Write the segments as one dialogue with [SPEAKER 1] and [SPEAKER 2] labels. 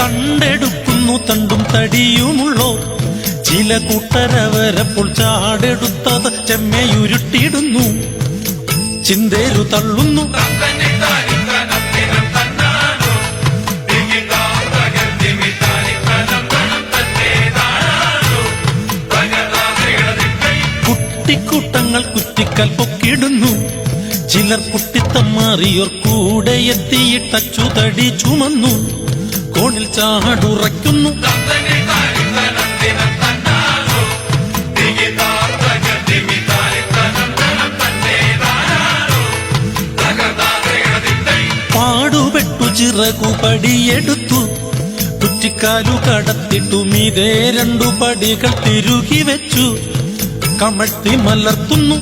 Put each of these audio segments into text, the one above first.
[SPEAKER 1] തണ്ടെടുക്കുന്നു തണ്ടും തടിയുമുള്ളോ? ചില കൂട്ടരവരപ്പോൾ ചാടെടുത്തത് ചെമ്മയുരുട്ടിയിടുന്നു. ചിന്തേരു തള്ളുന്നു. കുട്ടിക്കൂട്ടങ്ങൾ കുറ്റിക്കൽ പൊക്കിടുന്നു ചിലർ കുട്ടിത്തമ്മാറിയോർ കൂടെ എത്തിയിട്ടച്ചു തടി ചുമന്നു. കോണിൽ ചാടുറയ്ക്കുന്നു. പാടുപെട്ടു ചിറകു പടിയെടുത്തു. കുറ്റിക്കാലു കടത്തിട്ടു മീതേ രണ്ടു പടികൾ തിരുകി വെച്ചു. കമഴ്ത്തി മലർത്തുന്നു.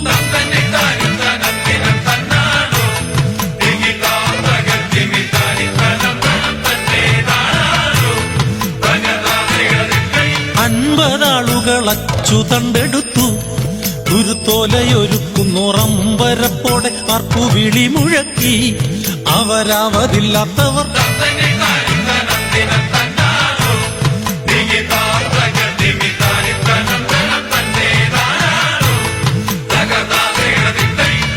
[SPEAKER 1] അച്ചു തണ്ടെടുത്തു. തുരുത്തോലയൊരുക്കുന്നോറമ്പരപ്പോടെ ആർക്കു വിളി മുഴക്കി. അവരാവതില്ലാത്തവർ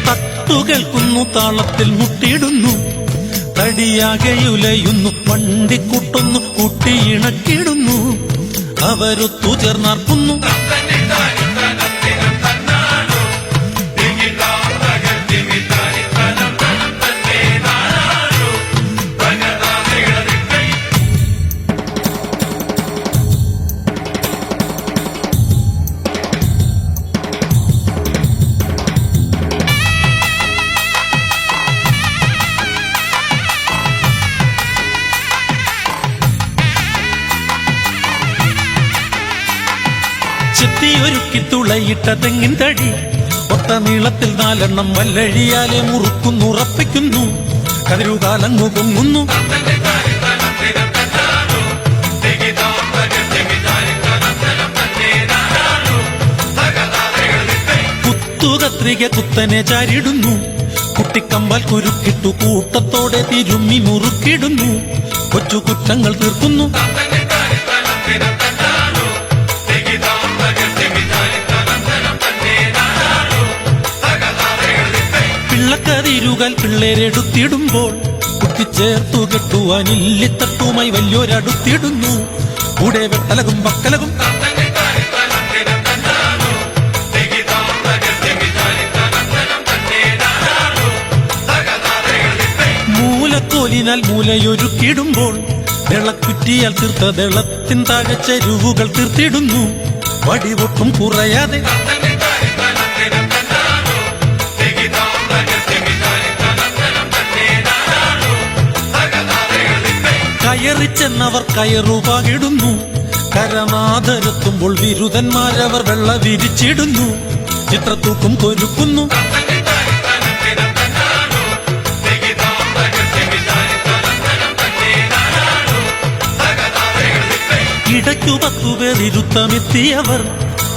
[SPEAKER 1] തട്ടുകൾക്കുന്നു താളത്തിൽ മുട്ടിയിടുന്നു. തടിയാകെയുലയുന്നു വണ്ടിക്കുട്ടുന്നു കുട്ടിയിണക്കിടുന്നു അവരൊത്തു ചെത്തിയൊരുക്കി തുളയിട്ട തെങ്ങിൻ തടി. ഒത്ത നീളത്തിൽ നാലെണ്ണം വല്ലഴിയാലെ മുറുക്കുന്നുറപ്പിക്കുന്നു കതിരുകാലങ്ങു പൊങ്ങുന്നു. കുത്തുകത്രിക കുത്തനെ ചാരിടുന്നു. കുട്ടിക്കമ്പാൽ കുരുക്കിട്ടു കൂട്ടത്തോടെ തിരുമ്മി മുറുക്കിടുന്നു. കൊച്ചു കുറ്റങ്ങൾ തീർക്കുന്നു. പിള്ളക്കതിരുകാൽ പിള്ളേരെടുത്തിടുമ്പോൾ കുത്തിച്ചേർത്തു കെട്ടുവാനില്ലിത്തട്ടുമായി വലിയൊരടുത്തിടുന്നു. കൂടെ വെട്ടലകും പക്കലകും മൂലക്കോലിനാൽ മൂലയൊരുക്കിടുമ്പോൾ വെള്ളക്കുറ്റിയാൽ തീർത്ത വെള്ളത്തിൻ താഴെ ചെരുവുകൾ തീർത്തിടുന്നു. വടിവൊട്ടും കുറയാതെ കയറിച്ചെന്നവർ കയറുപാകിടുന്നു കരനാഥരെത്തുമ്പോൾ വിരുദന്മാരവർ വെള്ള വിരിച്ചിടുന്നു. ചിത്രത്തൂക്കും കൊരുക്കുന്നു ഇടയ്ക്കു പത്തുപേർ ഇരുത്തമെത്തിയവർ.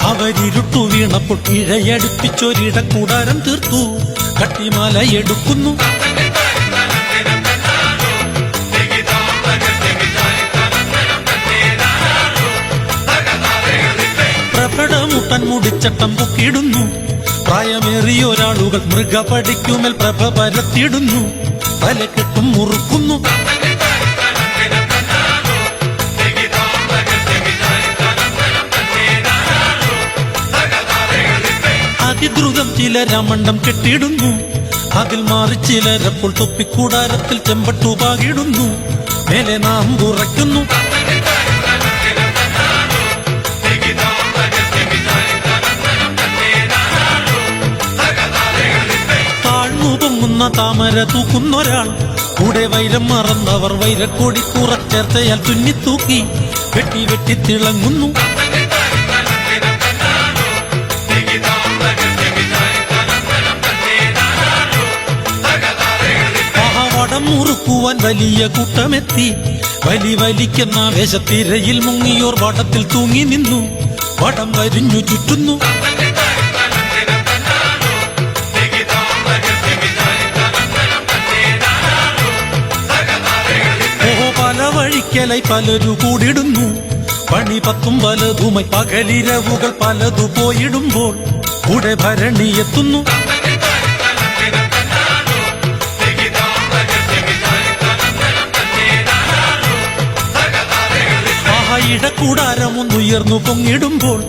[SPEAKER 1] അവരിരുട്ടു വീണപ്പോൾ ഇഴയടുപ്പിച്ചൊരിടക്കൂടാരം തീർത്തു. കട്ടിമാല എടുക്കുന്നു പ്രഭടമുട്ടൻ മുടിച്ചട്ടം പൊക്കിടുന്നു പ്രായമേറിയൊരാളുകൾ മൃഗ മൃഗപടിക്കുമേൽ പ്രഭ പരത്തിയിടുന്നു. തലക്കെട്ടും മുറുക്കുന്നു. അതിദ്രുതം ചിലരമണ്ടം കെട്ടിയിടുന്നു. അതിൽ മാറി ചിലരപ്പോൾ തൊപ്പിക്കൂടാരത്തിൽ ചെമ്പട്ടുപാകിടുന്നു മേലെ നാം കുറയ്ക്കുന്നു താമര തൂക്കുന്നൊരാൾ. കൂടെ വൈരം മറന്നവർ വൈരക്കോടി കുറച്ചേർത്തയാൽ തുന്നി തൂക്കി വെട്ടി വെട്ടി തിളങ്ങുന്നു. മുറുക്കുവാൻ വലിയ കൂട്ടമെത്തി. വലി വലിക്കുന്ന വേഷത്തിരയിൽ മുങ്ങിയോർ വടത്തിൽ തൂങ്ങി നിന്നു. വടം വരിഞ്ഞു ചുറ്റുന്നു. പല വഴിക്കലായി പലരു കൂടിടുന്നു. പണി പത്തും പലതുമായി പകലിരവുകൾ പലതു പോയിടുമ്പോൾ കൂടെ ഭരണി എത്തുന്നു. ഇടക്കൂടാരമൊന്നുയർന്നു പൊങ്ങിടുമ്പോൾ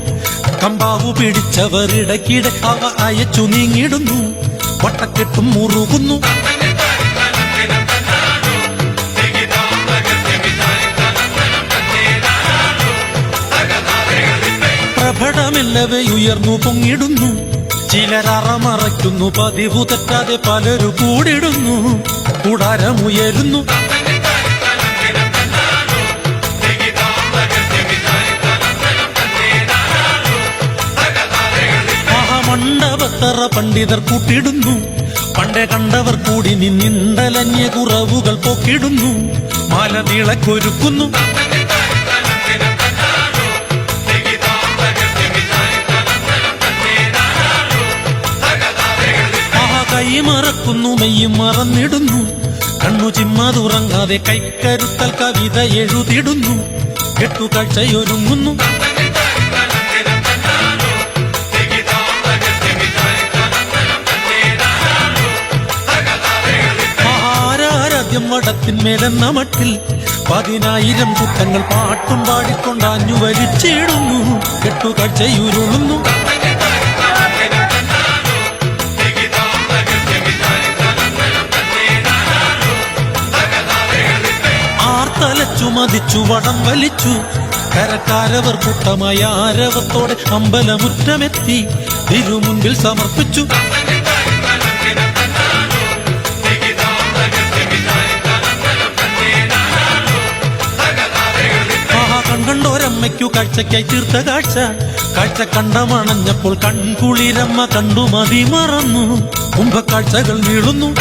[SPEAKER 1] കമ്പാവു പിടിച്ചവർ ഇടയ്ക്കിടെ അവ അയച്ചു നീങ്ങിടുന്നു വട്ടക്കെട്ടും മുറുകുന്നു. ഉയർന്നു പൊങ്ങിടുന്നു ചിലരറമറയ്ക്കുന്നു പതിവു തെറ്റാതെ പലരും കൂടിടുന്നു കൂടാരമുയരുന്നു. മഹാമണ്ഡപത്തറ പണ്ഡിതർ കൂട്ടിടുന്നു. പണ്ടേ കണ്ടവർ കൂടി നിന്നിന്തലന്യ കുറവുകൾ പൊക്കിടുന്നു. മാല നീളക്കൊരുക്കുന്നു. ആഹ കൈമറക്കുന്നു മെയ്യും മറന്നിടുന്നു. കണ്ണു ചിമ്മാതുറങ്ങാതെ കൈക്കരുത്തൽ കവിത എഴുതിടുന്നു. കെട്ടുകാഴ്ചയൊരുങ്ങുന്നു വടത്തിന്മേലെന്ന മട്ടിൽ പതിനായിരം കൂട്ടങ്ങൾ പാട്ടും പാടിക്കൊണ്ടാഞ്ഞു വലിച്ചിടുന്നു കെട്ടുകാഴ്ചയുരുളുന്നു ആർത്തലച്ചു മതിച്ചു വടം വലിച്ചു. കരക്കാരവർ കൂട്ടമായ ആരവത്തോടെ അമ്പലമുറ്റമെത്തി. തിരുമുൻപിൽ സമർപ്പിച്ചു. ആഹാ കാഴ്ചക്കായി തീർത്ത കാഴ്ച. കാഴ്ച കണ്ടമണഞ്ഞപ്പോൾ കൺകുളിരമ്മ കണ്ടു മതി മറന്നു. കുംഭക്കാഴ്ചകൾ നീളുന്നു.